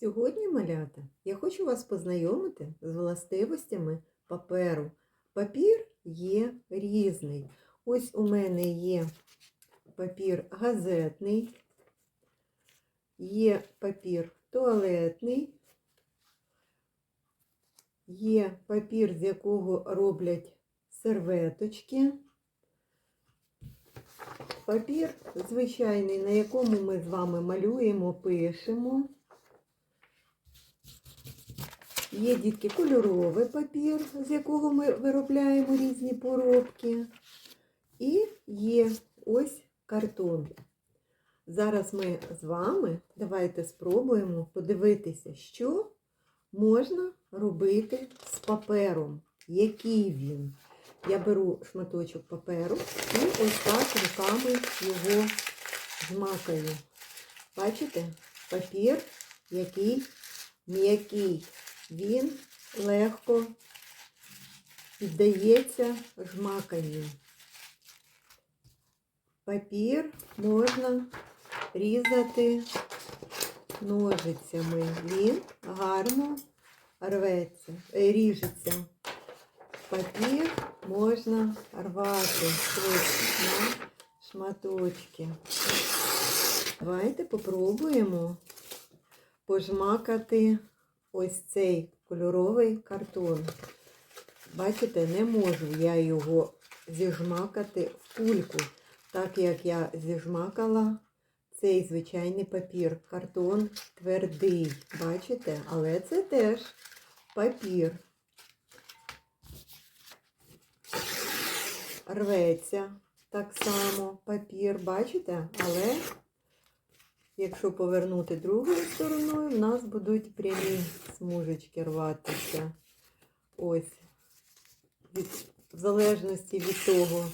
Сьогодні, малята, я хочу вас познайомити з властивостями паперу. Папір є різний. Ось у мене є папір газетний, є папір туалетний, є папір, з якого роблять серветочки. Папір звичайний, на якому ми з вами малюємо, пишемо. Є дітки кольоровий папір, з якого ми виробляємо різні поробки. І є ось картон. Зараз ми з вами давайте спробуємо подивитися, що можна робити з папером, який він. Я беру шматочок паперу і ось так руками його змакаю. Бачите, папір, який м'який. Він легко піддається жмаканню. Папір можна різати ножицями. Він гарно рветься, е, ріжеться. Папір можна рвати на шматочки. Давайте попробуємо пожмакати ось цей кольоровий картон. Бачите, не можу я його зіжмакати в кульку, так як я зіжмакала цей звичайний папір. Картон твердий, бачите? Але це теж папір. Рветься так само папір, бачите? Але якщо повернути другою стороною, в нас будуть прямі смужечки рватися. Ось. Від, в залежності від того,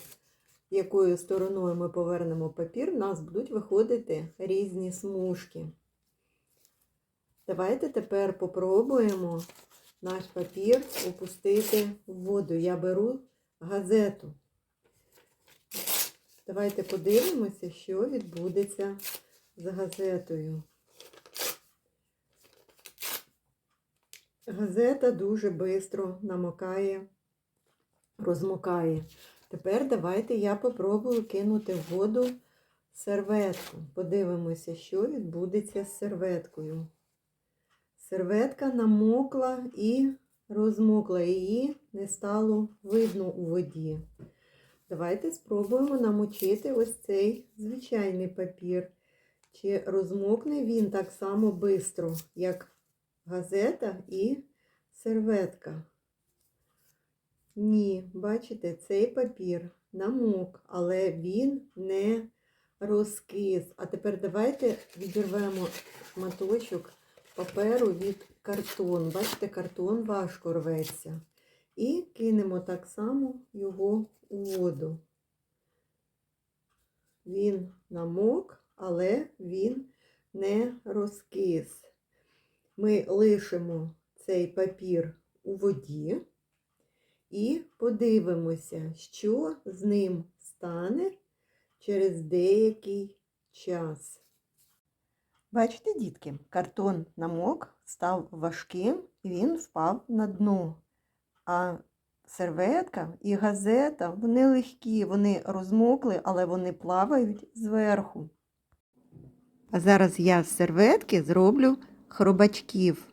якою стороною ми повернемо папір, в нас будуть виходити різні смужки. Давайте тепер попробуємо наш папір опустити в воду. Я беру газету. Давайте подивимося, що відбудеться з газетою. Газета дуже швидко намокає, розмокає. Тепер давайте я попробую кинути в воду серветку. Подивимося, що відбудеться з серветкою. Серветка намокла і розмокла, її не стало видно у воді. Давайте спробуємо намочити ось цей звичайний папір. Чи розмокне він так само швидко, як газета і серветка? Ні, бачите, цей папір намок, але він не розкис. А тепер давайте відірвемо шматочок паперу від картону. Бачите, картон важко рветься. І кинемо так само його у воду. Він намок, але він не розкис. Ми лишимо цей папір у воді і подивимося, що з ним стане через деякий час. Бачите, дітки, картон намок, став важким він впав на дно. А серветка і газета, вони легкі, вони розмокли, але вони плавають зверху. А зараз я з серветки зроблю хробачків.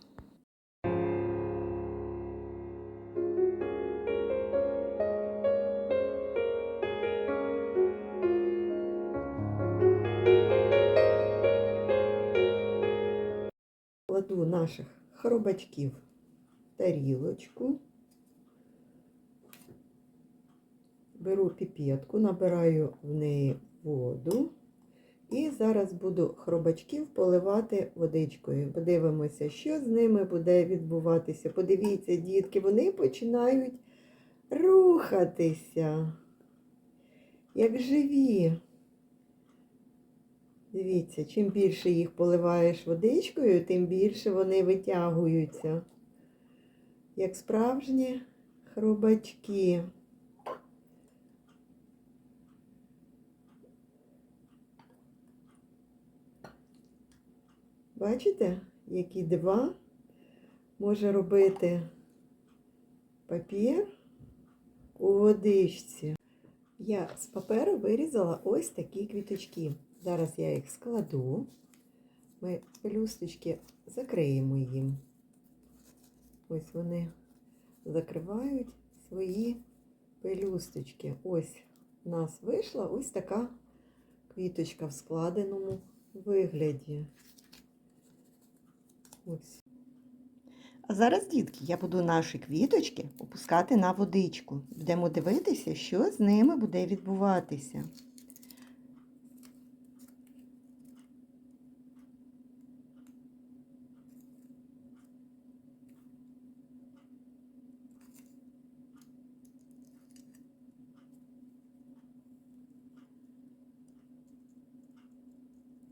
Кладу наших хробачків в тарілочку. Беру піпетку, набираю в неї воду. І зараз буду хробачків поливати водичкою. Подивимося, що з ними буде відбуватися. Подивіться, дітки, вони починають рухатися, як живі. Дивіться, чим більше їх поливаєш водичкою, тим більше вони витягуються, як справжні хробачки. Бачите, які дива може робити папір у водичці. Я з паперу вирізала ось такі квіточки. Зараз я їх складу. Ми пелюсточки закриємо їм. Ось вони закривають свої пелюсточки. Ось у нас вийшла ось така квіточка в складеному вигляді. Ось. А зараз, дітки, я буду наші квіточки опускати на водичку. Будемо дивитися, що з ними буде відбуватися.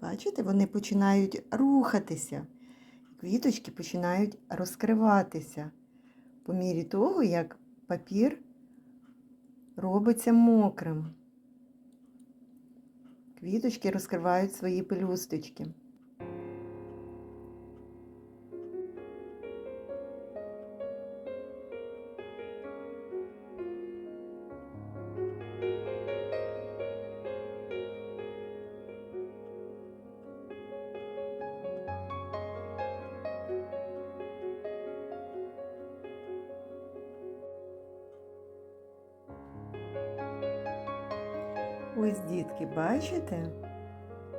Бачите, вони починають рухатися. Квіточки починають розкриватися по мірі того, як папір робиться мокрим. Квіточки розкривають свої пелюсточки. Ось, дітки, бачите,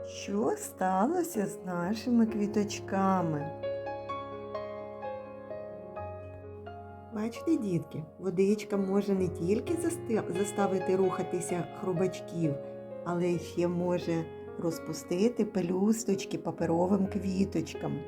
що сталося з нашими квіточками? Бачите, дітки, водичка може не тільки заставити рухатися хробачків, але ще може розпустити пелюсточки паперовим квіточкам.